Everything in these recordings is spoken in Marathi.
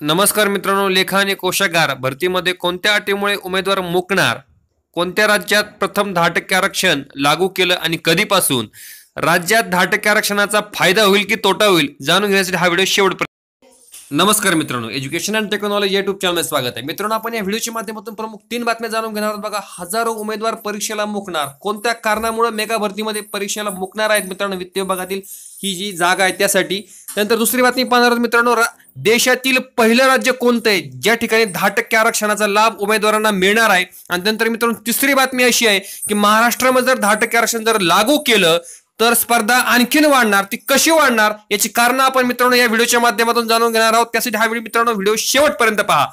नमस्कार मित्रांनो लेखा आणि कोशागार. भरतीमध्ये कोणत्या अटीमुळे उमेदवार मुकणार? कोणत्या राज्यात प्रथम दहा टक्के आरक्षण लागू केलं आणि कधीपासून? राज्यात दहा टक्के आरक्षणाचा फायदा होईल की तोटा होईल? जाणून घेण्यासाठी हा व्हिडिओ शेवट नमस्कार मित्रांनो education and technology YouTube channel स्वागत आहे. मित्रांनो आपण या व्हिडिओच्या माध्यमातून प्रमुख तीन बातम्या जाणून घेणार आहोत. बघा हजारो उमेदवार परीक्षेला मुकणार. कोणत्या कारणामुळे मेगा भरतीमध्ये परीक्षेला मुकणार आहेत मित्रांनो वित्त विभागातील ही जी जागा आहे त्यासाठी? त्यानंतर दुसरी बातमी पाहणार आहोत मित्रांनो देशातील पहिलं राज्य कोणतं आहे? ज्या ठिकाणी दहा टक्के आरक्षणाचा लाभ उमेदवारांना मिळणार आहे. आणि त्यानंतर मित्रांनो तिसरी बातमी अशी आहे की महाराष्ट्रामध्ये जर दहा टक्के आरक्षण जर लागू केलं तर स्पर्धा आणखीन वाढणार. ती कशी वाढणार? याची कारण आपण मित्रांनो या व्हिडिओच्या माध्यमातून जाणून घेणार आहोत. त्यासाठी हा व्हिडिओ मित्रांनो व्हिडिओ शेवटपर्यंत पहा.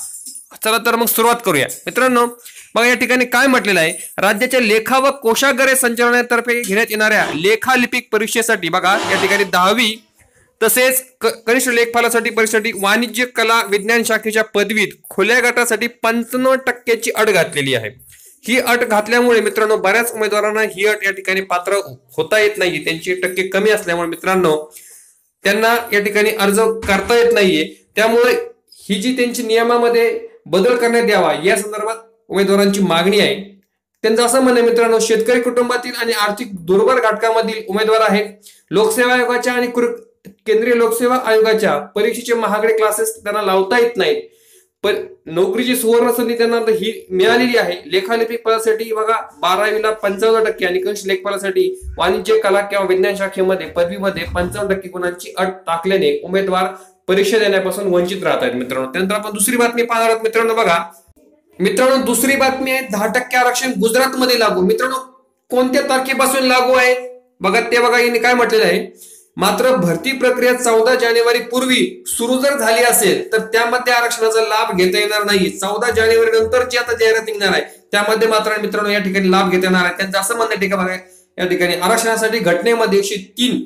चला तर मग सुरुवात करूया. मित्रांनो बघा या ठिकाणी काय म्हटलेलं आहे? राज्याच्या लेखा व कोशागारे संचालनातर्फे घेण्यात येणाऱ्या लेखालिपिक परीक्षेसाठी बघा या ठिकाणी दहावी तसेच कनिष्ठ लेखपालासाठी परीक्षेसाठी वाणिज्य कला विज्ञान शाखेच्या पदवीत खुल्या गटासाठी पंचाण्णव टक्क्याची अट घातलेली आहे. ही अट घातल्यामुळे मित्रांनो बऱ्याच उमेदवारांना ही अट या ठिकाणी पात्र होता येत नाही त्यांची टक्के कमी असल्यामुळे मित्रांनो त्यांना या ठिकाणी अर्ज करता येत नाहीये. त्यामुळे ही जी त्यांची नियमामध्ये बदल करण्यात यावा या संदर्भात उमेदवारांची मागणी आहे. त्यांचं असं म्हणणं मित्रांनो शेतकरी कुटुंबातील आणि आर्थिक दुर्बल घटकामधील उमेदवार आहेत. लोकसेवा आयोगाच्या आणि केंद्रीय लोकसेवा आयोगाच्या परीक्षेचे महागडे क्लासेस त्यांना लावता येत नाहीत. पण नोकरीची सुवर्ण संधी त्यांना ही मिळालेली आहे. लेखालेपिक पदासाठी बघा बारावीला पंचावन्न टक्के आणि कंश लेखपालासाठी वाणिज्य कला किंवा विज्ञान शाखेमध्ये पदवीमध्ये पंचावन्न टक्के गुणांची अट टाकल्याने उमेदवार परीक्षा देण्यापासून वंचित राहत आहेत मित्रांनो. त्यानंतर आपण दुसरी बातमी पाहणार आहोत मित्रांनो. बघा मित्रांनो दुसरी बातमी आहे दहा टक्के आरक्षण गुजरातमध्ये लागू. मित्रांनो कोणत्या तारखेपासून लागू आहे? बघा ते बघा यांनी काय म्हटलेलं आहे? मात्र भरती प्रक्रिया चौदा जानेवारी पूर्वी सुरू जर झाली असेल तर त्यामध्ये आरक्षणाचा लाभ घेता येणार नाही. चौदा जानेवारी नंतर जी आता जाहिरात निघणार आहे. त्यामध्ये मात्र मित्रांनो या ठिकाणी लाभ घेता येणार आहे. त्यांचं असं म्हणणं ठीक आहे या ठिकाणी आरक्षणासाठी घटनेमध्ये एकशे तीन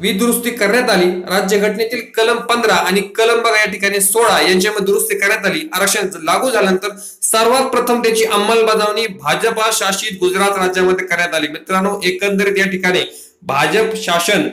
विदुरुस्ती करण्यात आली. राज्य घटनेतील कलम पंधरा आणि कलम बघा या ठिकाणी सोळा यांच्यामध्ये दुरुस्ती करण्यात आली. आरक्षण लागू झाल्यानंतर सर्वात प्रथम त्याची अंमलबजावणी भाजपा शासित गुजरात राज्यामध्ये करण्यात आली. मित्रांनो एकंदरीत या ठिकाणी भाजप शासन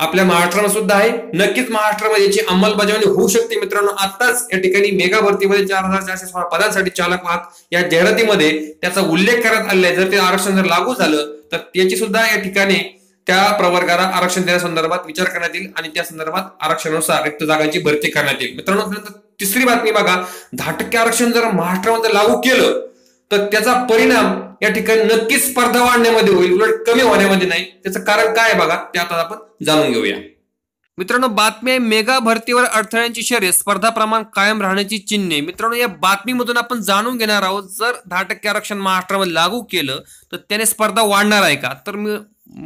आपल्या महाराष्ट्रामध्ये सुद्धा आहे. नक्कीच महाराष्ट्रामध्ये याची अंमलबजावणी होऊ शकते. मित्रांनो आताच या ठिकाणी मेगा भरतीमध्ये चार हजार चारशे सोळा पदांसाठी चालक वाहक या जाहिरातीमध्ये त्याचा उल्लेख करण्यात आलेला आहे. जर ते आरक्षण जर लागू झालं तर त्याची सुद्धा या ठिकाणी त्या प्रवर्गाला आरक्षण देण्यासंदर्भात विचार करण्यात येईल आणि त्या संदर्भात आरक्षणानुसार रिक्त जागांची भरती करण्यात येईल. मित्रांनो तिसरी बातमी बघा. दहा टक्के आरक्षण जर महाराष्ट्रामध्ये लागू केलं तर त्याचा परिणाम या ठिकाणी नक्कीच स्पर्धा वाढण्यामध्ये होईल उलट कमी होण्यामध्ये नाही. त्याचं कारण काय बघा ते आता आपण जाणून घेऊया. मित्रांनो बातमी आहे मेगा भरतीवर अडथळ्यांची शर्यत स्पर्धा प्रमाण कायम राहण्याची चिन्हे. मित्रांनो या बातमीमधून आपण जाणून घेणार आहोत जर दहा टक्के आरक्षण महाराष्ट्रामध्ये लागू केलं तर त्याने स्पर्धा वाढणार आहे का? तर मी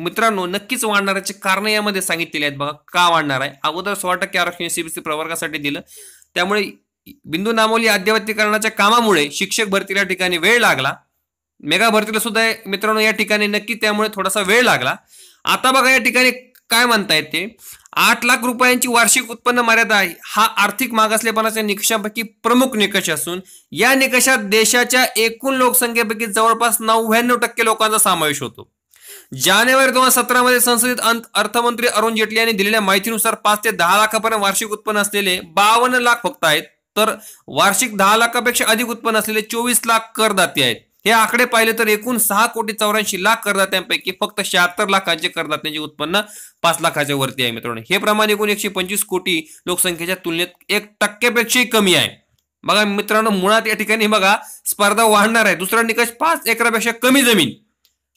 मित्रांनो नक्कीच वाढणाऱ्याचे कारण यामध्ये सांगितलेले आहेत बघा. का वाढणार आहे? अगोदर सोळा टक्के आरक्षण सीबीसी प्रवर्गासाठी दिलं. त्यामुळे बिंदू नामोली अद्ययावतीकरणाच्या कामामुळे शिक्षक भरतीला ठिकाणी वेळ लागला. मेगा भरतीला सुद्धा मित्रांनो या ठिकाणी नक्की त्यामुळे थोडासा वेळ लागला. आता बघा या ठिकाणी काय म्हणतायत ते? आठ लाख रुपयांची वार्षिक उत्पन्न मर्यादा आहे. हा आर्थिक मागासलेपणाच्या निकषापैकी प्रमुख निकष असून या निकषात देशाच्या एकूण लोकसंख्येपैकी जवळपास नव्याण्णव टक्के लोकांचा समावेश होतो. जानेवारी दोन हजार सतरा मध्ये संसदेत अंत- अर्थमंत्री अरुण जेटली यांनी दिलेल्या माहितीनुसार पाच ते दहा लाखापर्यंत वार्षिक उत्पन्न असलेले बावन्न लाख फक्त आहेत. तर वार्षिक दहा लाखापेक्षा अधिक उत्पन्न असलेले चोवीस लाख करदाते आहेत. हे आकडे पाहिले तर एकूण सहा कोटी चौऱ्याऐंशी लाख करदात्यांपैकी फक्त शहात्तर लाखांचे करदात्यांचे उत्पन्न पाच लाखाच्या वरती आहे मित्रांनो. हे प्रमाण एकूण एकशे पंचवीस कोटी लोकसंख्येच्या तुलनेत एक टक्क्यापेक्षाही कमी आहे. बघा मित्रांनो मुळात या ठिकाणी बघा स्पर्धा वाढणार आहे. दुसरा निकष पाच एकरापेक्षा कमी जमीन.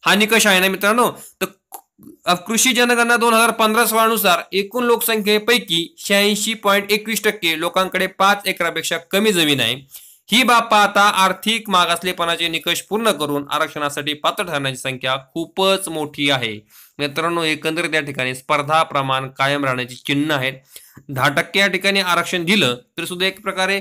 हा निकष आहे ना मित्रांनो? तर कृषी जनगणना दोन हजार पंधरा सोळानुसार एकूण लोकसंख्येपैकी शहाऐंशी पॉईंट एकवीस टक्के लोकांकडे पाच एकरापेक्षा कमी जमीन आहे. ही बाब पाहता आर्थिक मागासलेपणाचे निकष पूर्ण करून आरक्षणासाठी पात्र ठरण्याची संख्या खूपच मोठी आहे. मित्रांनो एकंदरीत या ठिकाणी स्पर्धा प्रमाण कायम राहण्याची चिन्ह आहेत. दहा टक्के या ठिकाणी आरक्षण दिलं तरी सुद्धा एक प्रकारे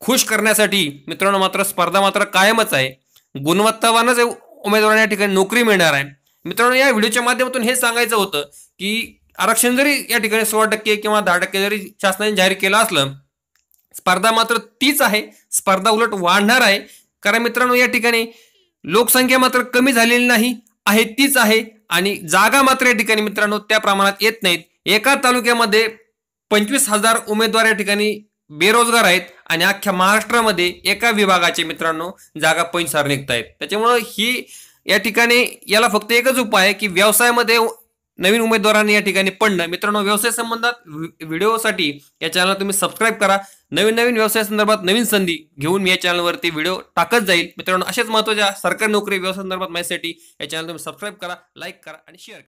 खुश करण्यासाठी मित्रांनो मात्र स्पर्धा मात्र कायमच आहे. गुणवत्तावानच उमेदवारांना या ठिकाणी नोकरी मिळणार आहे. मित्रांनो या व्हिडिओच्या माध्यमातून हे सांगायचं होतं की आरक्षण जरी या ठिकाणी सोळा टक्के किंवा दहा टक्के जरी शासनाने जाहीर केलं असलं स्पर्धा मात्र तीच आहे. स्पर्धा उलट वाढणार आहे. कारण मित्रांनो या ठिकाणी लोकसंख्या मात्र कमी झालेली नाही आहे तीच आहे आणि जागा मात्र या ठिकाणी मित्रांनो त्या प्रमाणात येत नाहीत. एका तालुक्यामध्ये पंचवीस हजार उमेदवार या ठिकाणी बेरोजगार आहेत आणि अख्ख्या महाराष्ट्रामध्ये एका विभागाचे मित्रांनो जागा पंचसार निघत आहेत त्याच्यामुळं ही या ठिकाणी याला फक्त एकच उपाय आहे की व्यवसायामध्ये नवीन उमेदवारांनी या ठिकाणी पडणं. मित्रांनो व्यवसाय संबंधात व्हिडिओसाठी या चॅनलला तुम्ही सबस्क्राईब करा. नवीन नवीन व्यवसाय संदर्भात नवीन संधी घेऊन मी या चॅनलवरती व्हिडिओ टाकत जाईल. मित्रांनो अशाच महत्त्वाच्या सरकारी नोकरी व्यवसाय संदर्भात माहितीसाठी या चॅनल तुम्ही सबस्क्राईब करा लाईक करा आणि शेअर करा.